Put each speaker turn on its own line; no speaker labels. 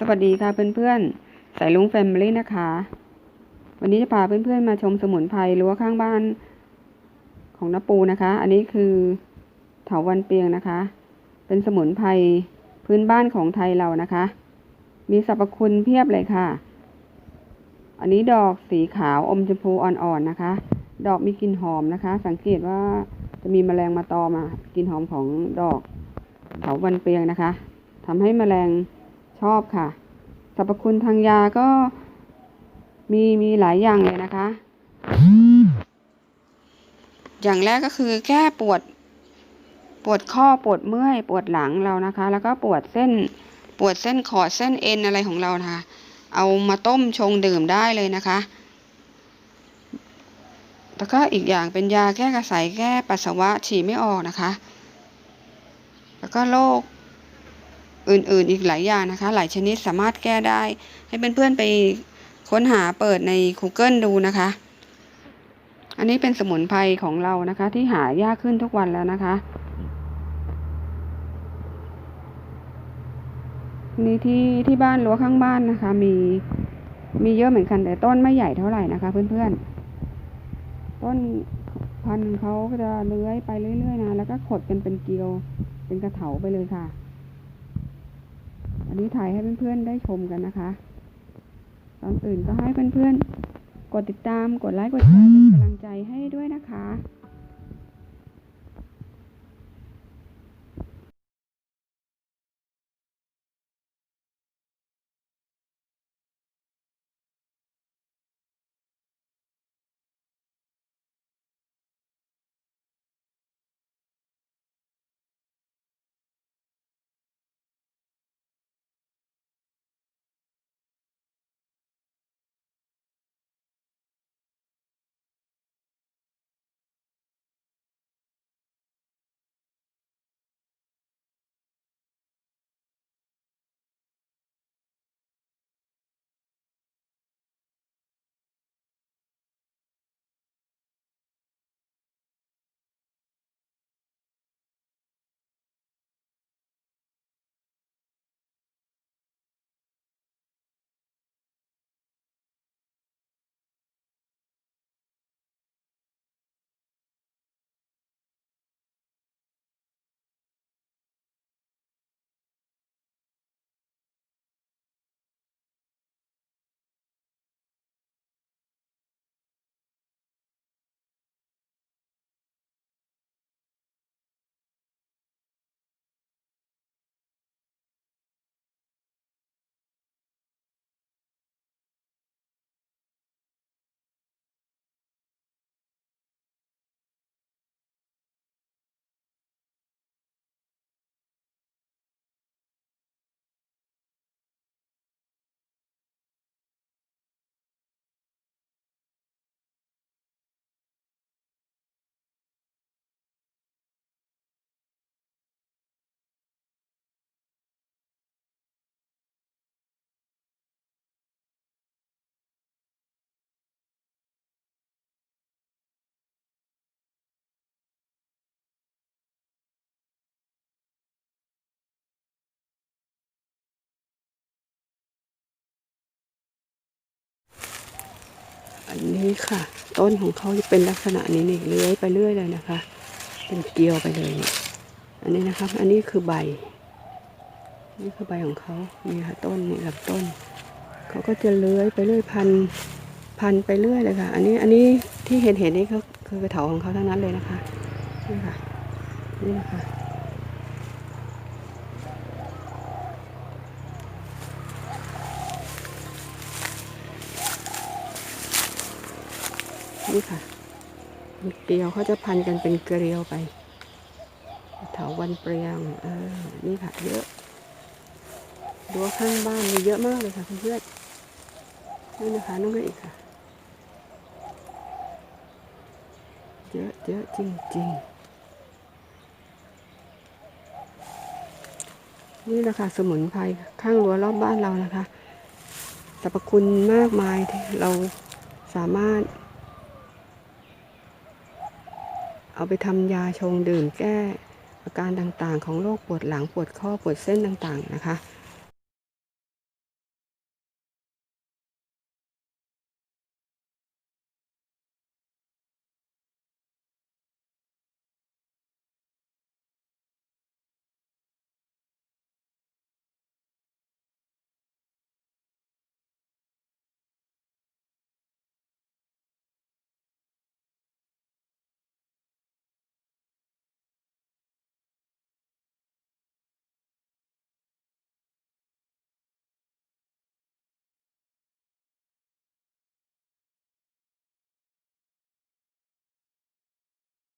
สวัสดีค่ะเพื่อนๆ สายลุงแฟมิลี่นะคะ วันนี้จะพาเพื่อนๆมาชมสมุนไพรรั้วข้างบ้านของน้าปูนะคะ อันนี้คือเถาวันเปียงนะคะ เป็นสมุนไพรพื้นบ้านของไทยเรานะคะ มีสรรพคุณเพียบเลยค่ะ อันนี้ดอกสีขาวอมชมพูอ่อนๆนะคะ ดอกมีกลิ่นหอมนะคะ สังเกตว่าจะมีแมลงมาตอมอะกลิ่นหอมของดอกเถาวันเปียงนะคะทำให้แมลง ชอบค่ะ สรรพคุณทางยาก็มีมีหลายอย่างเลยนะคะ อย่างแรกก็คือแก้ปวด ปวดข้อปวดเมื่อย ปวดหลังเรานะคะ แล้วก็ปวดเส้นปวดเส้นขอดเส้นเอ็นอะไรของเรานะคะ เอามาต้มชงดื่มได้เลยนะคะ แล้วก็อีกอย่างเป็นยาแก้กระสายแก้ปัสสาวะฉี่ไม่ออกนะคะ แล้วก็โรค อื่นๆ อีกหลายอย่างนะคะ หลายชนิดสามารถแก้ได้ ให้เพื่อนๆไปค้นหาเปิดใน Google ดูนะคะ อันนี้เป็นสมุนไพรของเรานะคะ ที่หายากขึ้นทุกวันแล้วนะคะนี่ที่ที่บ้านรั้วข้างบ้านนะคะ มีมีเยอะเหมือนกันแต่ต้นไม่ใหญ่เท่าไหร่นะคะ เพื่อนๆ ต้นพันธุ์เขาก็จะเลื้อยไปเรื่อยๆนะแล้วก็ขดกันเป็นเกลียว เป็นกระเถาไปเลยค่ะ อันนี้ถ่ายให้เพื่อนๆได้ชมกันนะคะ ตอนอื่นก็ให้เพื่อนๆ กดติดตาม กดไลค์ กดแชร์เป็นกำลังใจให้ด้วยนะคะ อันนี้ค่ะ ต้นของเขาจะเป็นลักษณะนี้นี่เลื้อยไปเรื่อยเลยนะคะ เป็นเกลียวไปเลยเนี่ยอันนี้นะครับอันนี้คือใบ นี่คือใบของเขานี่ค่ะต้นนี่ลำต้นเขาก็จะเลื้อยไปเรื่อยพันพันไปเรื่อยเลยค่ะ อันนี้อันนี้ที่เห็นเห็นนี่เขาคือกระเถาของเขาทั้งนั้นเลยนะคะนี่ค่ะนี่นะคะ นี่ค่ะเป็นเกลียวเขาจะพันกันเป็นเกลียวไปเถาวันเปรียงอ่านี่ค่ะ เยอะดูข้างบ้านมีเยอะมากเลยค่ะเพื่อนๆนี่นะคะน้องอีกค่ะ เยอะเยอะจริงๆนี่แหละค่ะสมุนไพรข้างรั้วรอบบ้านเรานะคะสรรพคุณมากมายที่เราสามารถ เอาไปทำยาชงดื่มแก้อาการต่างๆ ของโรคปวดหลังปวดข้อปวดเส้นต่างๆนะคะ